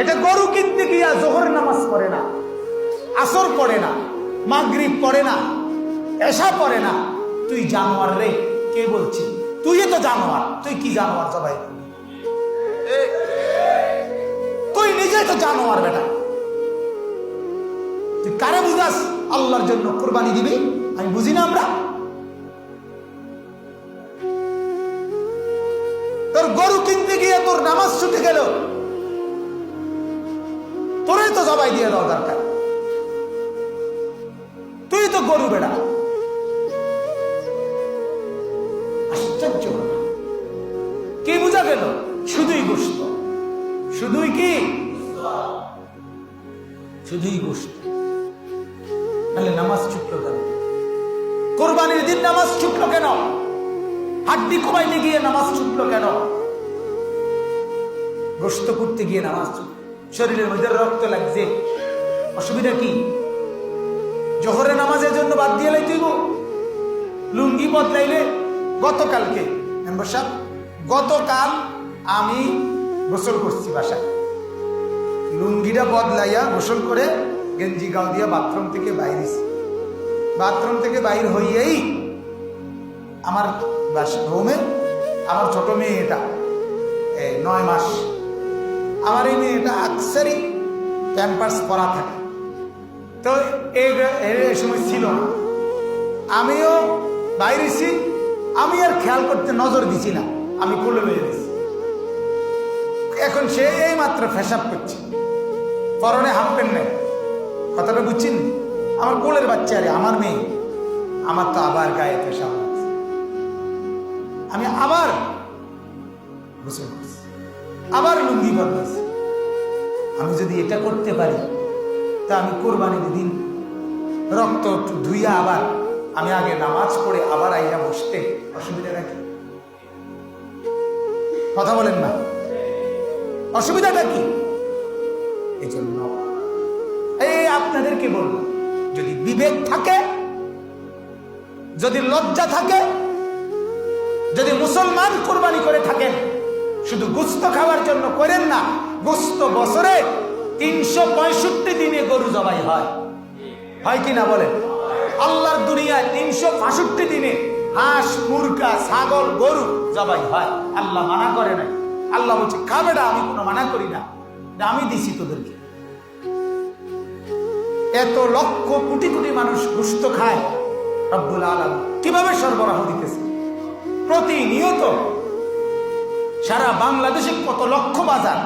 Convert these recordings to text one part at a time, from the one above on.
এটা গরু কিনতে গিয়া জোহর নামাজ পড়ে না, আসর পড়ে না, মাগরিব পড়ে না এসা পড়ে না। তুই জানোয়ার রে, কে বলছি? তুই তো জানোয়ার, তুই কি জানোয়ার সবাই তুই নিজে তো জানোয়ার বেটা। তুই কারে বুঝাস? আল্লাহর জন্য কোরবানি দিবি? আমি বুঝি না আমরা। তোর গরু কিনতে গিয়ে তোর নামাজ ছুটে গেল। জবাই দিয়ে দেওয়া দরকার। তুই তো গরু বেড়া। আশ্চর্য। কি বোঝা গেল? শুধুই গোস্ত। শুধুই কি? শুধুই গোস্ত। তাহলে নামাজ ছুটলো কেন? কোরবানির দিন নামাজ ছুটলো কেন? হাড্ডি কমাইতে গিয়ে নামাজ ছুটলো কেন? গোস্ত করতে গিয়ে নামাজ ছুটলো শরীরের মধ্যে রক্ত লাগছে। অসুবিধা কি? জোহরে নামাজের জন্য বাদ দিয়ে লাই তুইব? লুঙ্গি বদলাইলে গতকালকে। মেম্বার সাহেব, গতকাল আমি গোসল করছি বাসায়। লুঙ্গিটা বদলাইয়া গোসল করে গেঞ্জি গাও দিয়া বাথরুম থেকে বাইরেছি বাথরুম থেকে বাইর হইয়েই আমার বাসা রুমে আমার ছোট মেয়ে এটা নয় মাস আমার এই মেয়েটা আকসারি ক্যাম্পাস পরা থাকে। তো এই সময় ছিল না। আমিও বাইরেছি আমি আর খেয়াল করতে নজর দিছি না। আমি কোলে লয়ে দিছি। এখন সে এই মাত্র ফেসাব করছে। পরনে হাফ প্যান্ট নেই কথাটা বুঝছেন? আমার কোলের বাচ্চা আরে আমার মেয়ে। আমার তো আবার গায়ে হচ্ছে। আমি আবার করছি আবার লুঙ্গি বদলাছি আমি যদি এটা করতে পারি, তা আমি কোরবানির দিন রক্ত ধুইয়া আবার আমি আগে নামাজ পড়ে আবার আইয়া বসতে অসুবিধা নাকি? কথা বলেন না। অসুবিধাটা কি এই জন্য এই আপনাদেরকে বলব, যদি বিবেক থাকে, যদি লজ্জা থাকে, যদি মুসলমান কোরবানি করে থাকেন শুধু গুস্ত খাওয়ার জন্য করেন না, গুস্ত বছরে তিনশো পঁয়ষট্টি দিনে গরু জবাই হয়। হয় কি না বলেন? আল্লাহর দুনিয়ায় তিনশো পঁয়ষট্টি দিনে হাঁস, মুরগা, ছাগল, গরু জবাই হয়। আল্লাহ মানা করে নাই। আল্লাহ বলছে, খাবে না, আমি কোনো মানা করি না। আমি দিছি তোদেরকে। এত লক্ষ কোটি কোটি মানুষ গুস্ত খায়। রব্বুল আলম কীভাবে সরবরাহ দিতেছে? প্রতিনিয়ত সারা বাংলাদেশে কত লক্ষ বাজার?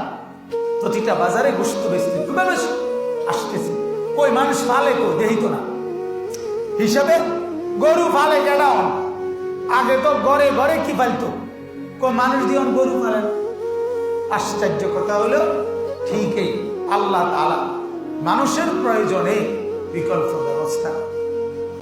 প্রতিটা বাজারে গোস্ত বেচতে কীভাবে আসতেছে। কই মানুষ ফালে কো দেহিত না। হিসাবে গরু ফালে কেডাও আগে তো ঘরে ঘরে কি ফালতো? কো মানুষ দিয়ন গরু ফালেন আশ্চর্য কথা হলো, ঠিকই আল্লাহ তালা মানুষের প্রয়োজনে বিকল্প ব্যবস্থা।